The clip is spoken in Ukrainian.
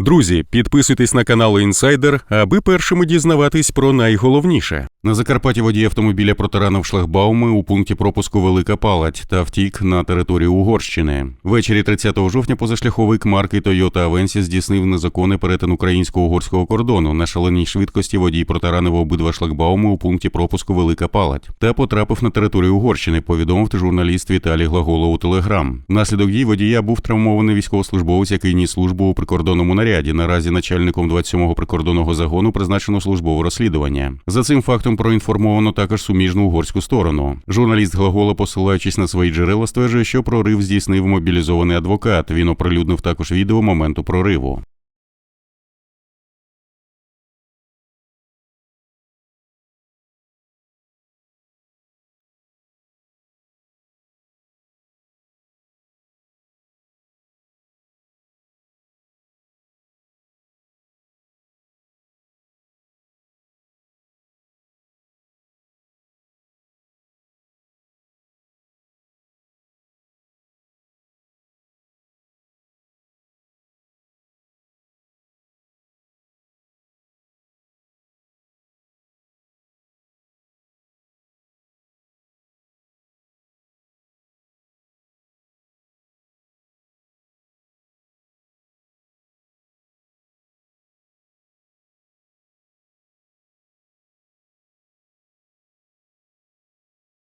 Друзі, підписуйтесь на канал Інсайдер, аби першими дізнаватись про найголовніше. На Закарпатті водій автомобіля протаранив шлагбауми у пункті пропуску Велика Палать та втік на територію Угорщини. Ввечері 30 жовтня позашляховик марки Toyota Avensis здійснив незаконний перетин українсько-угорського кордону. На шаленій швидкості водій протаранив обидва шлагбауми у пункті пропуску Велика Палать та потрапив на територію Угорщини. Повідомив журналіст Віталій Глаголов у Телеграм. Внаслідок дій водія був травмований військовослужбовець, який ніс службу у прикордонному наряді. Наразі начальником 27-го прикордонного загону призначено службове розслідування. За цим фактом проінформовано також суміжну угорську сторону. Журналіст Глагола, посилаючись на свої джерела, стверджує, що прорив здійснив мобілізований адвокат. Він оприлюднив також відео моменту прориву.